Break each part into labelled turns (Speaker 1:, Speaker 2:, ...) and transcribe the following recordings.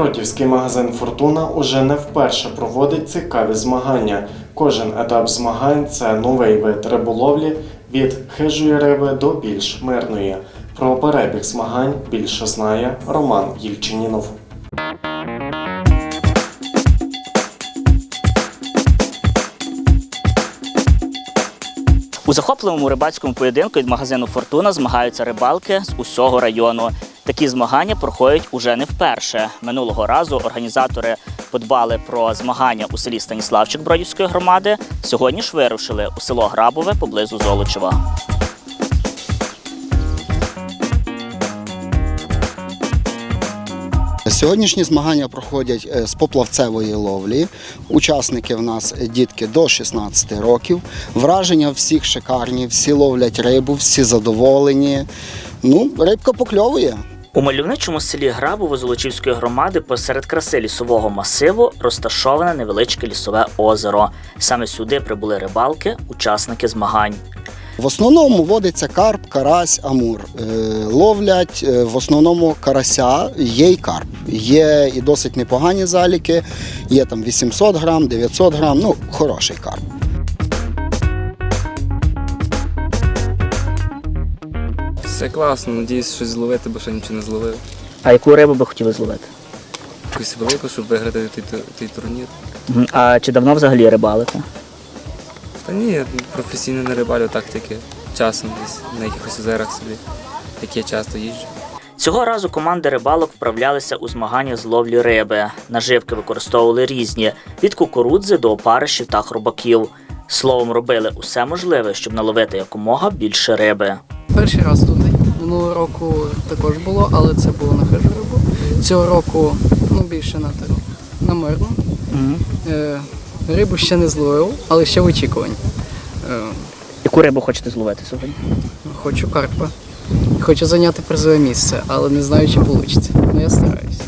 Speaker 1: Бродівський магазин Фортуна уже не вперше проводить цікаві змагання. Кожен етап змагань це новий вид риболовлі від хижої риби до більш мирної. Про перебіг змагань більше знає Роман Єльчинінов.
Speaker 2: У захопливому рибацькому поєдинку від магазину Фортуна змагаються рибалки з усього району. Такі змагання проходять уже не вперше. Минулого разу організатори подбали про змагання у селі Станіславчик Бродівської громади. Сьогодні ж вирушили у село Грабове поблизу Золочева.
Speaker 3: Сьогоднішні змагання проходять е, з поплавцевої ловлі. Учасники в нас е, дітки до 16 років. Враження всіх шикарні, всі ловлять рибу, всі задоволені. Ну, рибка покльовує.
Speaker 2: У мальовничому селі Грабово Золочівської громади посеред краси лісового масиву розташоване невеличке лісове озеро. Саме сюди прибули рибалки, учасники змагань.
Speaker 3: В основному водиться карп, карась, амур. Е, Ловлять е, в основному карася, є й карп. Є і досить непогані заліки, є там 800 грам, 900 грам, ну, хороший карп.
Speaker 4: Все класно, надіюсь, щось зловити, бо ще нічого не зловив.
Speaker 2: А яку рибу би хотіли зловити?
Speaker 4: Якусь велику, щоб виграти той, той, той турнір.
Speaker 2: Мгм. А чи давно взагалі рибалите?
Speaker 4: Та ні, я професійно не рибалю, так тільки часом десь на якихось озерах собі, як я часто їжджу.
Speaker 2: Цього разу команди рибалок вправлялися у змаганнях з ловлі риби. Наживки використовували різні від кукурудзи до опаришів та хробаків. Словом, робили усе можливе, щоб наловити якомога більше риби.
Speaker 5: Перший раз туди. Минулого року також було, але це було на хижу рибу. Цього року ну, більше на таку, на мирну. Е, рибу ще не зловив, але ще в очікуванні. Е,
Speaker 2: Яку рибу хочете зловити сьогодні?
Speaker 5: хочу карпа. Хочу зайняти призове місце, але не знаю, чи вийде. Ну я стараюся.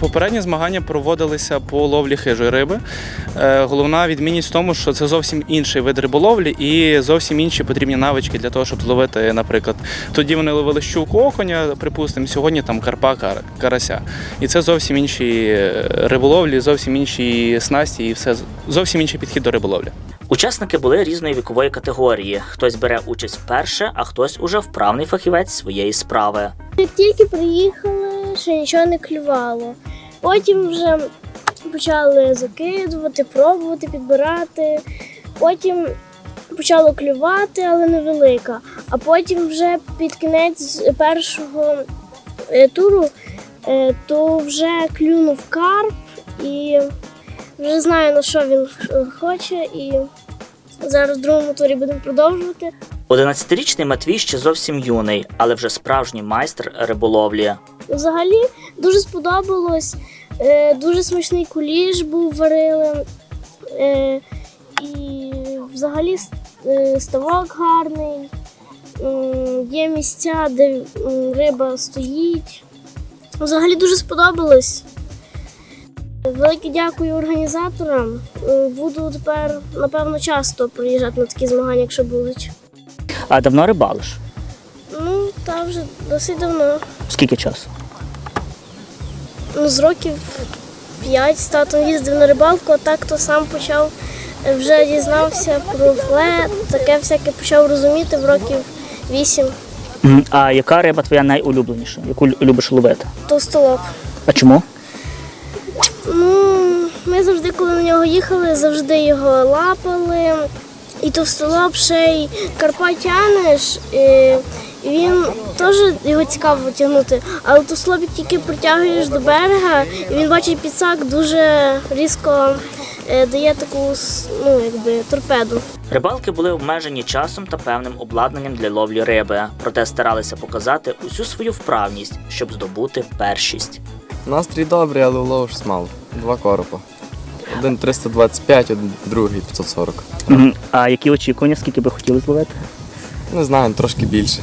Speaker 6: Попередні змагання проводилися по ловлі хижої риби. Е, Головна відмінність в тому, що це зовсім інший вид риболовлі і зовсім інші потрібні навички для того, щоб зловити, наприклад. Тоді вони ловили щуку окуня, припустимо, сьогодні там карпа карася. І це зовсім інші е, риболовлі, зовсім інші снасті і все зовсім інший підхід до риболовлі.
Speaker 2: Учасники були різної вікової категорії. Хтось бере участь вперше, а хтось уже вправний фахівець своєї справи.
Speaker 7: Як тільки приїхали, ще нічого не клювало. Потім вже почали закидувати, пробувати, підбирати. Потім почало клювати, але невелика. А потім вже під кінець першого е, туру е, то вже клюнув карп і вже знаю на що він хоче. І зараз в другому турі будемо продовжувати.
Speaker 2: 11-річний Матвій ще зовсім юний, але вже справжній майстер риболовлі.
Speaker 7: Взагалі дуже сподобалось. Е, дуже смачний куліш був варили. Е, і взагалі е, ставок гарний. Є місця, де риба стоїть. Взагалі дуже сподобалось. Велике дякую організаторам. Буду тепер, напевно, часто приїжджати на такі змагання, якщо будуть.
Speaker 2: А давно рибалиш?
Speaker 7: Та вже досить давно.
Speaker 2: Скільки часу?
Speaker 7: Ну, з років 5 з татом їздив на рибалку, а так то сам почав е, вже дізнався про флет, таке всяке почав розуміти в років 8
Speaker 2: Мгм. А яка риба твоя найулюбленіша? Яку лю- любиш ловити?
Speaker 7: товстолоб.
Speaker 2: А чому?
Speaker 7: Ну, ми завжди, коли на нього їхали, завжди його лапали. І товстолоб ще й Карпа тянеш, і він теж його цікаво тягнути. Але товстолоб як тільки притягуєш до берега, і він бачить підсак, дуже різко е, дає таку ну, якби, торпеду.
Speaker 2: Рибалки були обмежені часом та певним обладнанням для ловлі риби, проте старалися показати усю свою вправність, щоб здобути першість.
Speaker 8: Настрій добрий, але уловиш мало. Два коропа. Один 325, один другий 540.
Speaker 2: Мгм. А які очікування, скільки би хотіли зловити?
Speaker 8: Не знаю, трошки більше.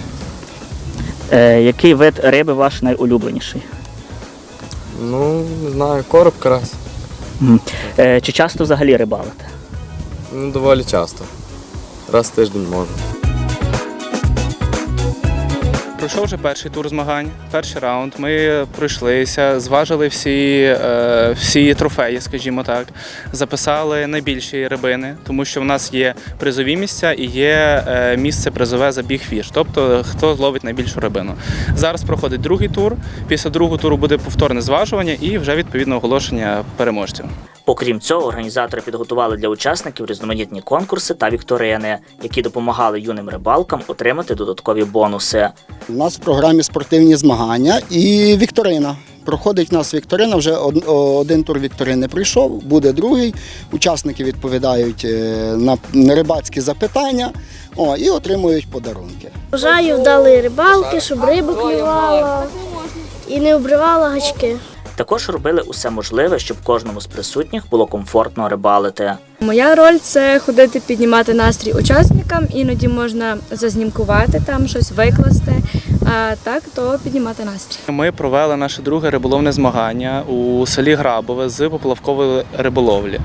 Speaker 2: Е, який вид риби ваш найулюбленіший?
Speaker 8: Ну, не знаю, короб
Speaker 2: раз. Е, чи часто взагалі рибалите?
Speaker 8: Ну, доволі часто. Раз в тиждень можу.
Speaker 6: Пройшов вже перший тур змагань, перший раунд. Ми пройшлися, зважили всі, е, всі трофеї, скажімо так. Записали найбільші рибини, тому що в нас є призові місця і є е, місце призове забіг фіш, тобто хто зловить найбільшу рибину. Зараз проходить другий тур. Після другого туру буде повторне зважування і вже відповідно оголошення переможців.
Speaker 2: Окрім цього, організатори підготували для учасників різноманітні конкурси та вікторини, які допомагали юним рибалкам отримати додаткові бонуси.
Speaker 3: У нас в програмі спортивні змагання і вікторина. Проходить в нас вікторина, вже один тур вікторини прийшов, буде другий. Учасники відповідають е, на на рибацькі запитання о, і отримують подарунки.
Speaker 7: Бажаю вдалої рибалки, щоб риба клювала і не обривала гачки.
Speaker 2: Також робили усе можливе, щоб кожному з присутніх було комфортно рибалити.
Speaker 9: Моя роль це ходити піднімати настрій учасникам. Іноді можна зазнімкувати там щось викласти. А так то піднімати настрій.
Speaker 6: Ми провели наше друге риболовне змагання у селі Грабове з поплавкової риболовлі.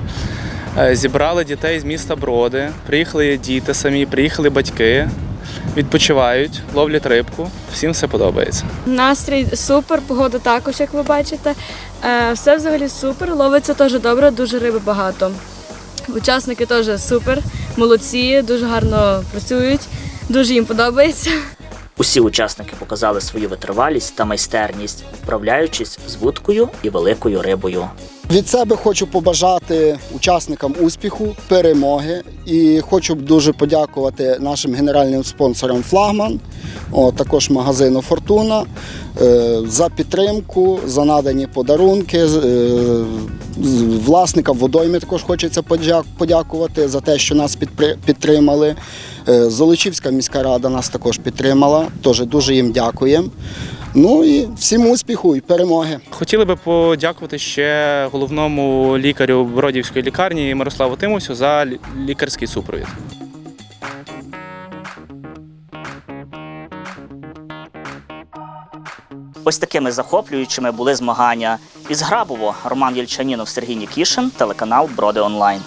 Speaker 6: Е, Зібрали дітей з міста Броди, приїхали діти самі, приїхали батьки, відпочивають, ловлять рибку. Всім все подобається.
Speaker 9: Настрій супер, погода також, як ви бачите. Е, Все взагалі супер. Ловиться теж добре, дуже риби багато. Учасники теж супер, молодці, дуже гарно працюють, дуже їм подобається.
Speaker 2: Усі учасники показали свою витривалість та майстерність, вправляючись з вудкою і великою рибою.
Speaker 3: Від себе хочу побажати учасникам успіху, перемоги і хочу дуже подякувати нашим генеральним спонсорам Флагман, також магазину Фортуна е, за підтримку, за надані подарунки. е, Власникам водойми також хочеться подякувати за те, що нас підтримали. Е, Золочівська міська рада нас також підтримала. Теж дуже їм дякуємо. Ну і всім успіху і перемоги.
Speaker 6: Хотіли би подякувати ще головному лікарю Бродівської лікарні Мирославу Тимусю за лікарський супровід.
Speaker 2: Ось такими захоплюючими були змагання. Із Грабово Роман Єльчанінов, Сергій Нікішин, телеканал Броди Онлайн.